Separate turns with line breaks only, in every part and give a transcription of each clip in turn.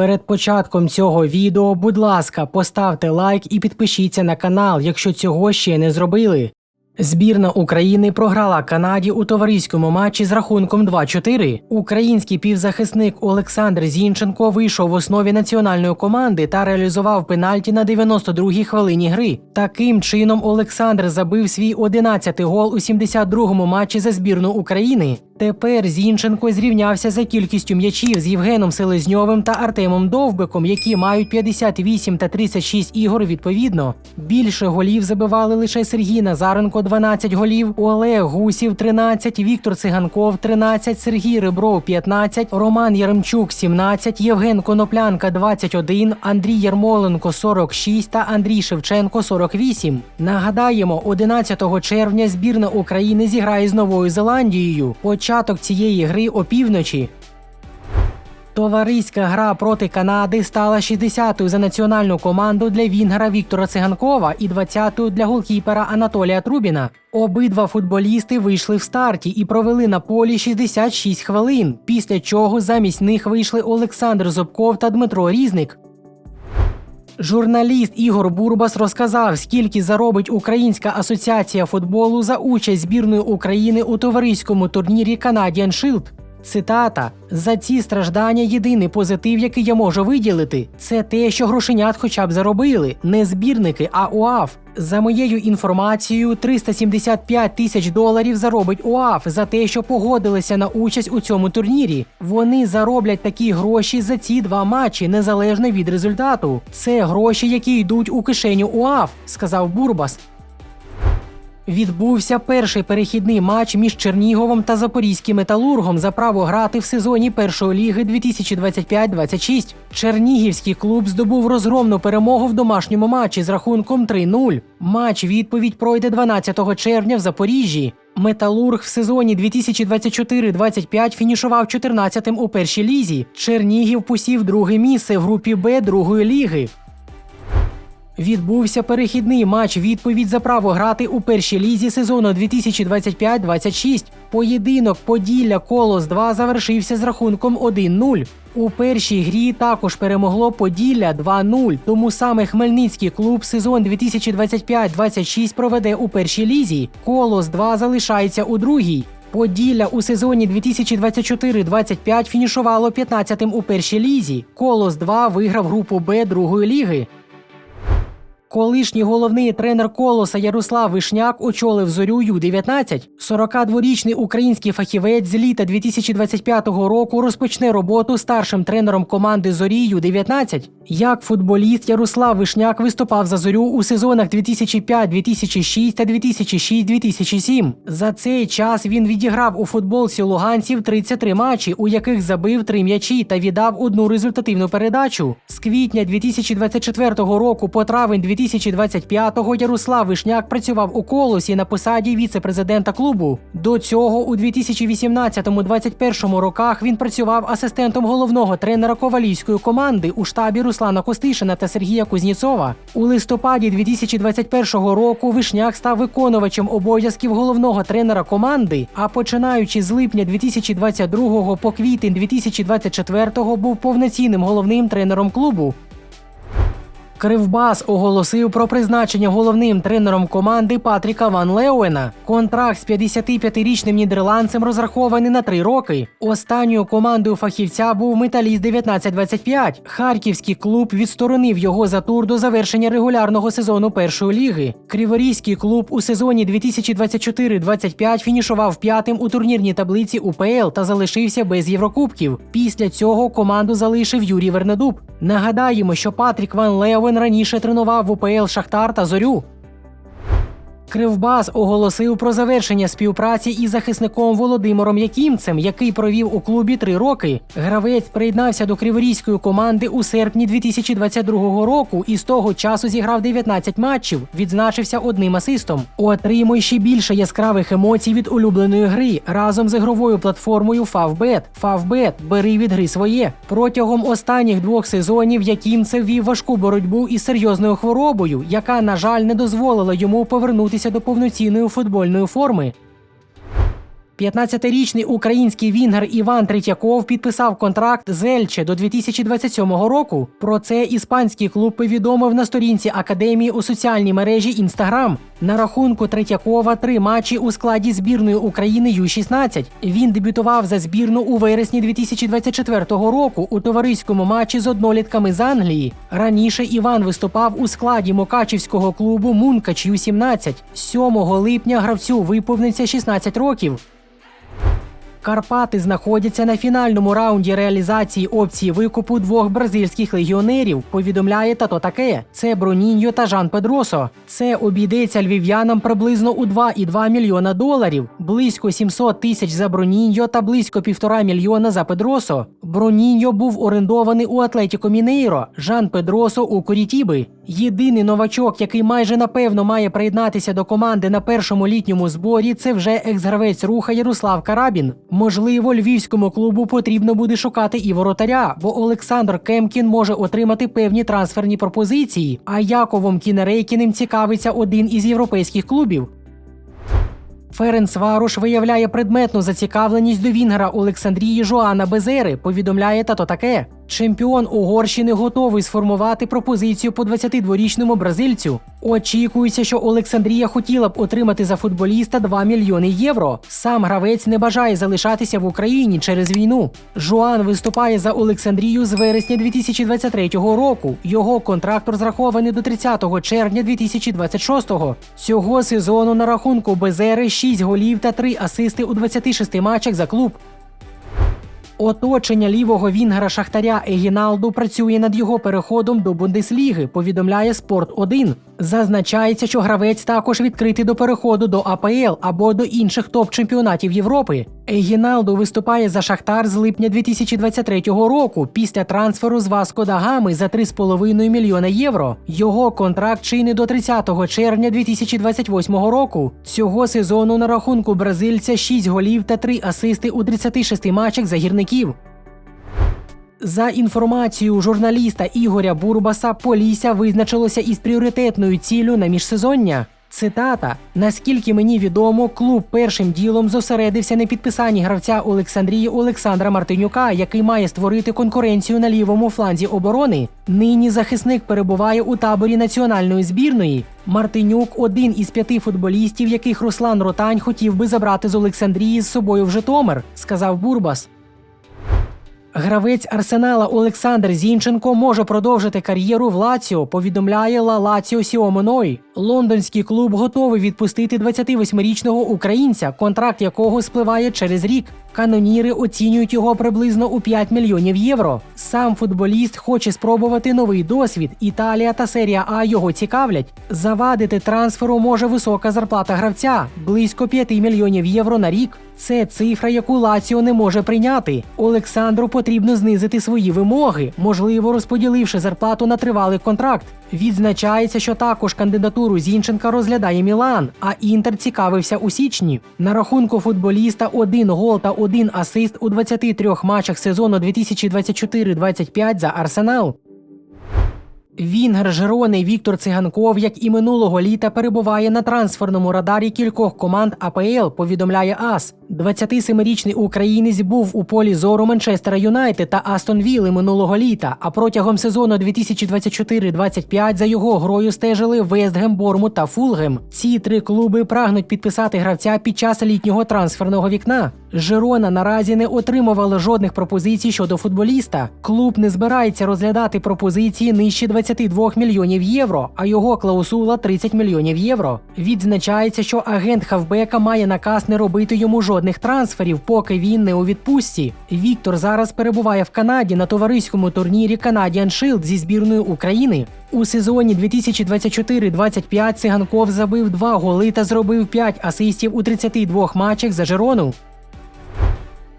Перед початком цього відео, будь ласка, поставте лайк і підпишіться на канал, якщо цього ще не зробили. Збірна України програла Канаді у товариському матчі з рахунком 2-4. Український півзахисник Олександр Зінченко вийшов в основі національної команди та реалізував пенальті на 92-й хвилині гри. Таким чином Олександр забив свій 11-й гол у 72-му матчі за збірну України. Тепер Зінченко зрівнявся за кількістю м'ячів з Євгеном Селезньовим та Артемом Довбиком, які мають 58 та 36 ігор відповідно. Більше голів забивали лише Сергій Назаренко 12 голів, Олег Гусів 13, Віктор Циганков 13, Сергій Ребров 15, Роман Яремчук 17, Євген Коноплянка 21, Андрій Ярмоленко 46 та Андрій Шевченко 48. Нагадаємо, 11 червня збірна України зіграє з Новою Зеландією. Початок цієї гри опівночі. Товариська гра проти Канади стала 60-ю за національну команду для Вінгера Віктора Циганкова і 20-ю для голкіпера Анатолія Трубіна. Обидва футболісти вийшли в старті і провели на полі 66 хвилин, після чого замість них вийшли Олександр Зубков та Дмитро Різник. Журналіст Ігор Бурбас розказав, скільки заробить Українська асоціація футболу за участь збірної України у товариському турнірі Canadian Shield. Цитата: за ці страждання єдиний позитив, який я можу виділити, це те, що грошенят хоча б заробили, не збірники, а УАФ. За моєю інформацією, 375 тисяч доларів заробить УАФ за те, що погодилися на участь у цьому турнірі. Вони зароблять такі гроші за ці два матчі, незалежно від результату. Це гроші, які йдуть у кишеню УАФ, сказав Бурбас. Відбувся перший перехідний матч між Черніговом та Запорізьким металургом за право грати в сезоні першої ліги 2025-26. Чернігівський клуб здобув розгромну перемогу в домашньому матчі з рахунком 3-0. Матч відповідь пройде 12 червня в Запоріжжі. Металург в сезоні 2024-25 фінішував 14-тим у першій лізі. Чернігів посів друге місце в групі Б другої ліги. Відбувся перехідний матч відповідь за право грати у першій лізі сезону 2025-26. Поєдинок Поділля Колос 2 завершився з рахунком 1-0. У першій грі також перемогло Поділля 2-0, тому саме Хмельницький клуб сезон 2025-26 проведе у першій лізі. Колос 2 залишається у другій. Поділля у сезоні 2024-25 фінішувало 15-тим у першій лізі. Колос 2 виграв групу Б другої ліги. Колишній головний тренер колоса Ярослав Вишняк очолив зорю Ю-19. 42-річний український фахівець з літа 2025 року розпочне роботу старшим тренером команди Зорі Ю-19. Як футболіст Ярослав Вишняк виступав за зорю у сезонах 2005-2006 та 2006-2007. За цей час він відіграв у футболці луганців 33 матчі, у яких забив три м'ячі та віддав одну результативну передачу. З квітня 2024 року по травень 2025-го Ярослав Вишняк працював у колосі на посаді віце-президента клубу. До цього у 2018-2021 роках він працював асистентом головного тренера ковалівської команди у штабі Руслана Костишина та Сергія Кузніцова. У листопаді 2021 року Вишняк став виконувачем обов'язків головного тренера команди. А починаючи з липня 2022 по квітень 2024 був повноцінним головним тренером клубу. Кривбас оголосив про призначення головним тренером команди Патріка Ван Леуена. Контракт з 55-річним нідерландцем розрахований на три роки. Останньою командою фахівця був металіст 1925. Харківський клуб відсторонив його за тур до завершення регулярного сезону першої ліги. Криворізький клуб у сезоні 2024-25 фінішував п'ятим у турнірній таблиці УПЛ та залишився без Єврокубків. Після цього команду залишив Юрій Вернедуб. Нагадаємо, що Патрік Ван Левен раніше тренував в УПЛ Шахтар та Зорю. Кривбас оголосив про завершення співпраці із захисником Володимиром Якімцем, який провів у клубі три роки. Гравець приєднався до криворізької команди у серпні 2022 року і з того часу зіграв 19 матчів, відзначився одним асистом. Отримуй ще більше яскравих емоцій від улюбленої гри разом з ігровою платформою Favbet. Favbet – бери від гри своє. Протягом останніх двох сезонів Якімцев вів важку боротьбу із серйозною хворобою, яка, на жаль, не дозволила йому повернутися до повноцінної футбольної форми. 15-річний український вінгер Іван Третьяков підписав контракт з Ельче до 2027 року. Про це іспанський клуб повідомив на сторінці академії у соціальній мережі Інстаграм. На рахунку Третьякова три матчі у складі збірної України Ю-16. Він дебютував за збірну у вересні 2024 року у товариському матчі з однолітками з Англії. Раніше Іван виступав у складі Мокачівського клубу Мункач Ю-17. 7 липня гравцю виповниться 16 років. Карпати знаходяться на фінальному раунді реалізації опції викупу двох бразильських легіонерів. Повідомляє тато таке: це Броніньо та Жан Педросо. Це обійдеться львів'янам приблизно у 2,2 мільйона доларів, близько 700 тисяч за Броніньо та близько півтора мільйона за Педросо. Броніньо був орендований у Атлетіко Мінейро, Жан Педросо у Корітіби. Єдиний новачок, який майже напевно має приєднатися до команди на першому літньому зборі, це вже екс-гравець руха Ярослав Карабін. Можливо, львівському клубу потрібно буде шукати і воротаря, бо Олександр Кемкін може отримати певні трансферні пропозиції. А Яковом Кінерейкіним цікавиться один із європейських клубів. Ференц Варуш виявляє предметну зацікавленість до вінгера Олександрії Жоана Безери. Повідомляє тато таке. Чемпіон Угорщини готовий сформувати пропозицію по 22-річному бразильцю. Очікується, що Олександрія хотіла б отримати за футболіста 2 мільйони євро. Сам гравець не бажає залишатися в Україні через війну. Жоан виступає за Олександрію з вересня 2023 року. Його контракт розрахований до 30 червня 2026-го. Цього сезону на рахунку Безери 6 голів та 3 асисти у 26 матчах за клуб. Оточення лівого вінгера Шахтаря Егіналду працює над його переходом до Бундесліги, повідомляє Спорт 1 Зазначається, що гравець також відкритий до переходу до АПЛ або до інших топ-чемпіонатів Європи. Егіналду виступає за Шахтар з липня 2023 року після трансферу з Васко да Гами за 3,5 мільйона євро. Його контракт чинить до 30 червня 2028 року. Цього сезону на рахунку бразильця 6 голів та 3 асисти у 36 матчах за гірників. За інформацією журналіста Ігоря Бурбаса, Полісся визначилося із пріоритетною ціллю на міжсезоння. Цитата: наскільки мені відомо, клуб першим ділом зосередився на підписанні гравця Олександрії Олександра Мартинюка, який має створити конкуренцію на лівому фланзі оборони. Нині захисник перебуває у таборі національної збірної. Мартинюк один із п'яти футболістів, яких Руслан Ротань хотів би забрати з Олександрії з собою в Житомир, сказав Бурбас. Гравець Арсенала Олександр Зінченко може продовжити кар'єру в Лаціо, повідомляє Ла Лаціо Сіомоной. Лондонський клуб готовий відпустити 28-річного українця, контракт якого спливає через рік. Каноніри оцінюють його приблизно у 5 мільйонів євро. Сам футболіст хоче спробувати новий досвід. Італія та серія А його цікавлять. Завадити трансферу може висока зарплата гравця близько 5 мільйонів євро на рік. Це цифра, яку Лаціо не може прийняти. Олександру потрібно знизити свої вимоги, можливо, розподіливши зарплату на тривалий контракт. Відзначається, що також кандидатуру Зінченка розглядає Мілан, а Інтер цікавився у січні. На рахунку футболіста один гол та один асист у 23 матчах сезону 2024-25 за Арсенал. Вінгер Жерони Віктор Циганков, як і минулого літа, перебуває на трансферному радарі кількох команд АПЛ. Повідомляє АС. 27-річний українець був у полі зору Манчестера Юнайтед та Астон Вілли минулого літа. А протягом сезону 2024-25 за його грою стежили Вестгем, Бормут та Фулгем. Ці три клуби прагнуть підписати гравця під час літнього трансферного вікна. Жерона наразі не отримувала жодних пропозицій щодо футболіста. Клуб не збирається розглядати пропозиції нижче 22 мільйонів євро, а його клаусула 30 мільйонів євро. Відзначається, що агент Хавбека має наказ не робити йому жодних трансферів, поки він не у відпустці. Віктор зараз перебуває в Канаді на товариському турнірі Canadian Shield зі збірною України. У сезоні 2024-25 Циганков забив 2 голи та зробив 5 асистів у 32 матчах за Жерону.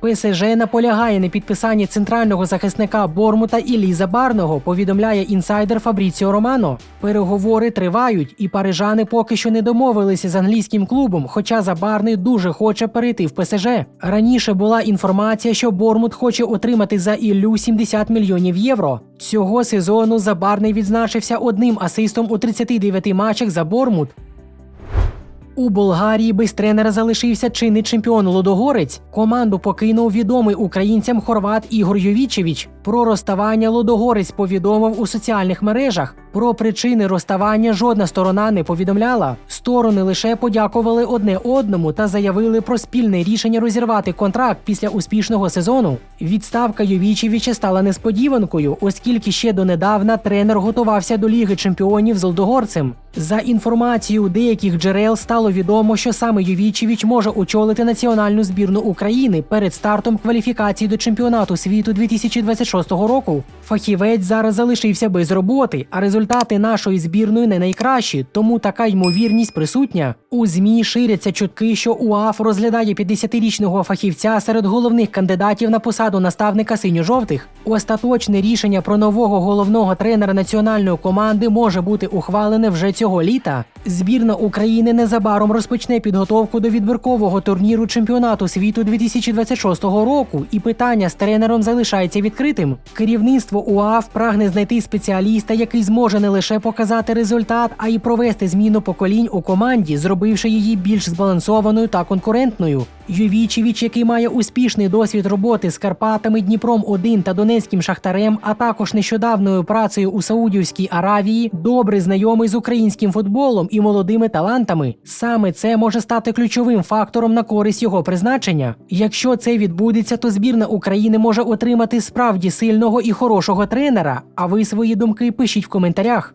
ПСЖ наполягає на підписанні центрального захисника Бормута Іліза Барного, повідомляє інсайдер Фабріціо Романо. Переговори тривають, і парижани поки що не домовилися з англійським клубом, хоча Забарний дуже хоче перейти в ПСЖ. Раніше була інформація, що Бормут хоче отримати за Іллю 70 мільйонів євро. Цього сезону Забарний відзначився одним асистом у 39 матчах за Бормут. У Болгарії без тренера залишився чинний чемпіон Лодогорець. Команду покинув відомий українцям хорват Ігор Йовічевич. Про розставання Лодогорець повідомив у соціальних мережах. Про причини розставання жодна сторона не повідомляла. Сторони лише подякували одне одному та заявили про спільне рішення розірвати контракт після успішного сезону. Відставка Йовічевича стала несподіванкою, оскільки ще донедавна тренер готувався до Ліги чемпіонів з Лодогорцем. За інформацією деяких джерел стало відомо, що саме Йовічевич може очолити національну збірну України перед стартом кваліфікації до чемпіонату світу 2026 року. Фахівець зараз залишився без роботи, а результати нашої збірної не найкращі, тому така ймовірність присутня. У змі ширяться чутки, що УАФ розглядає 50-річного фахівця серед головних кандидатів на посаду наставника синьо-жовтих. Остаточне рішення про нового головного тренера національної команди може бути ухвалене вже цього літа. Збірна України незабаром розпочне підготовку до відбіркового турніру чемпіонату світу 2026 року, і питання з тренером залишається відкритим. Керівництво УАФ прагне знайти спеціаліста, який зможе не лише показати результат, а й провести зміну поколінь у команді, зробивши її більш збалансованою та конкурентною. Ювічевич, який має успішний досвід роботи з Карпатами, Дніпром 1 та Донецьким Шахтарем, а також нещодавною працею у Саудівській Аравії, добре знайомий з українським футболом і молодими талантами. Саме це може стати ключовим фактором на користь його призначення. Якщо це відбудеться, то збірна України може отримати справді сильного і хорошого тренера. А ви свої думки пишіть в коментарях.